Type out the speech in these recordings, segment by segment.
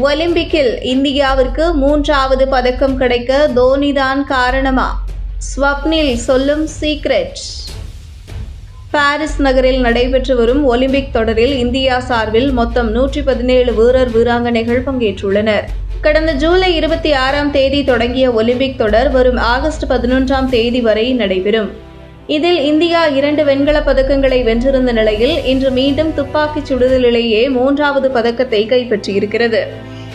ஒலிம்பிக்கில் இந்தியாவிற்கு மூன்றாவது பதக்கம் கிடைக்க தோனிதான் காரணமா? ஸ்வப்னில் சொல்லும் சீக்ரெட் பாரிஸ் நகரில் நடைபெற்று வரும் ஒலிம்பிக் தொடரில் இந்தியா சார்பில் மொத்தம் நூற்றி பதினேழு வீரர் வீராங்கனைகள் பங்கேற்றுள்ளனர். கடந்த ஜூலை இருபத்தி ஆறாம் தேதி தொடங்கிய ஒலிம்பிக் தொடர் வரும் ஆகஸ்ட் பதினொன்றாம் தேதி வரை நடைபெறும். இதில் இந்தியா இரண்டு வெண்கலப் பதக்கங்களை வென்றிருந்த நிலையில் இன்று மீண்டும் துப்பாக்கிச் சுடுதலிலேயே மூன்றாவது பதக்கத்தை கைப்பற்றியிருக்கிறது.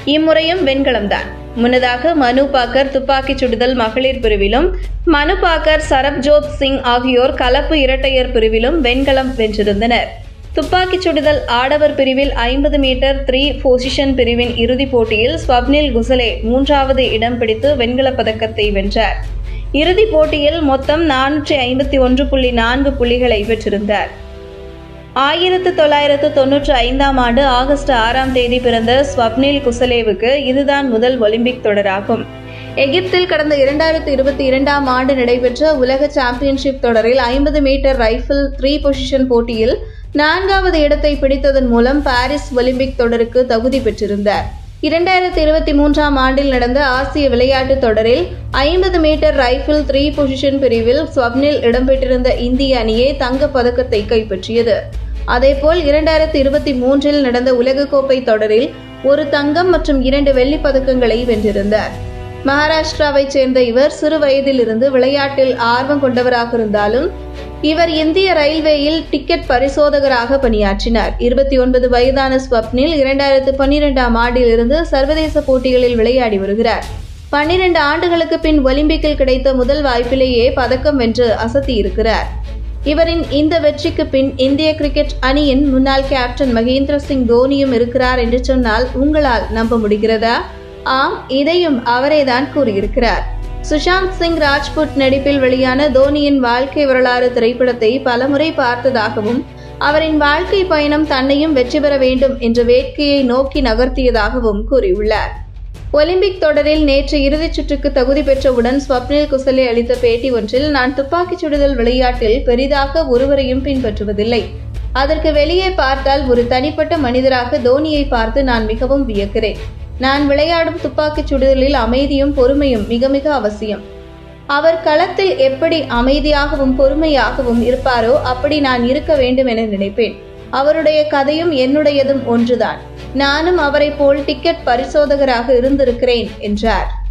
இம்முறையும் வெண்கலம்தான். முன்னதாக மனு பாக்கர் துப்பாக்கிச் சுடுதல் மகளிர் பிரிவிலும் மனு பாக்கர் சரப்ஜோத் சிங் ஆகியோர் கலப்பு இரட்டையர் பிரிவிலும் வெண்கலம் வென்றிருந்தனர். துப்பாக்கிச் சுடுதல் ஆடவர் பிரிவில் ஐம்பது மீட்டர் த்ரீ பொசிஷன் பிரிவின் இறுதிப் போட்டியில் ஸ்வப்னில் குசலே மூன்றாவது இடம் பிடித்து வெண்கலப் பதக்கத்தை வென்றார். இறுதிப் போட்டியில் மொத்தம் நானூற்றி ஐம்பத்தி ஒன்று புள்ளி நான்கு புள்ளிகளை பெற்றிருந்தார். ஆயிரத்து தொள்ளாயிரத்து தொன்னூற்றி ஐந்தாம் ஆண்டு ஆகஸ்ட் ஆறாம் தேதி பிறந்த ஸ்வப்னில் குசலேவுக்கு இதுதான் முதல் ஒலிம்பிக் தொடராகும். எகிப்தில் கடந்த இரண்டாயிரத்து இருபத்தி இரண்டாம் ஆண்டு நடைபெற்ற உலக சாம்பியன்ஷிப் தொடரில் ஐம்பது மீட்டர் ரைஃபிள் த்ரீ பொசிஷன் போட்டியில் நான்காவது இடத்தை பிடித்ததன் மூலம் பாரிஸ் ஒலிம்பிக் தொடருக்கு தகுதி பெற்றிருந்தார். இரண்டாயிரத்தி இருபத்தி மூன்றாம் ஆண்டில் நடந்த ஆசிய விளையாட்டுத் தொடரில் ஐம்பது மீட்டர் ரைஃபிள் த்ரீ பொசிஷன் பிரிவில் ஸ்வப்னில் இடம்பெற்றிருந்த இந்திய அணியே தங்கப் பதக்கத்தை கைப்பற்றியது. அதேபோல் இரண்டாயிரத்தி இருபத்தி மூன்றில் நடந்த உலகக்கோப்பை தொடரில் ஒரு தங்கம் மற்றும் இரண்டு வெள்ளிப் பதக்கங்களை வென்றிருந்தார். மகாராஷ்டிராவைச் சேர்ந்த இவர் சிறு வயதிலிருந்து விளையாட்டில் ஆர்வம் கொண்டவராக இருந்தாலும் இவர் இந்திய ரயில்வேயில் டிக்கெட் பரிசோதகராக பணியாற்றினார். இருபத்தி ஒன்பது வயதான ஸ்வப்னில் இரண்டாயிரத்து பன்னிரெண்டாம் ஆண்டிலிருந்து சர்வதேச போட்டிகளில் விளையாடி வருகிறார். பன்னிரண்டு ஆண்டுகளுக்கு பின் ஒலிம்பிக்கில் கிடைத்த முதல் வாய்ப்பிலேயே பதக்கம் வென்று அசத்தியிருக்கிறார் இவரின் இந்த வெற்றிக்கு பின் இந்திய கிரிக்கெட் அணியின் முன்னாள் கேப்டன் மகேந்திர சிங் தோனியும் இருக்கிறார் என்று சொன்னால் உங்களால் நம்ப முடிகிறதா? ஆம் இதையும் அவரேதான் கூறியிருக்கிறார். சுஷாந்த் சிங் ராஜ்புட் நடிப்பில் வெளியான தோனியின் வாழ்க்கை வரலாறு திரைப்படத்தை பலமுறை பார்த்ததாகவும் அவரின் வாழ்க்கை பயணம் தன்னையும் வெற்றி பெற வேண்டும் என்ற வேட்கையை நோக்கி நகர்த்தியதாகவும் கூறியுள்ளார். ஒலிம்பிக் தொடரில் நேற்று இறுதிச் சுற்றுக்கு தகுதி பெற்றவுடன் ஸ்வப்னில் குசலே அளித்த பேட்டி ஒன்றில் நான் துப்பாக்கிச் சுடுதல் விளையாட்டில் பெரிதாக ஒருவரையும் பின்பற்றுவதில்லை. அதற்கு வெளியே பார்த்தால் ஒரு தனிப்பட்ட மனிதராக தோனியை பார்த்து நான் மிகவும் வியக்கிறேன். நான் விளையாடும் துப்பாக்கிச் சுடுதலில் அமைதியும் பொறுமையும் மிக மிக அவசியம். அவர் களத்தில் எப்படி அமைதியாகவும் பொறுமையாகவும் இருப்பாரோ அப்படி நான் இருக்க வேண்டும் என நினைப்பேன். அவருடைய கதையும் என்னுடையதும் ஒன்றுதான். நானும் அவரைப் போல் டிக்கெட் பரிசோதகராக இருந்திருக்கிறேன் என்றார்.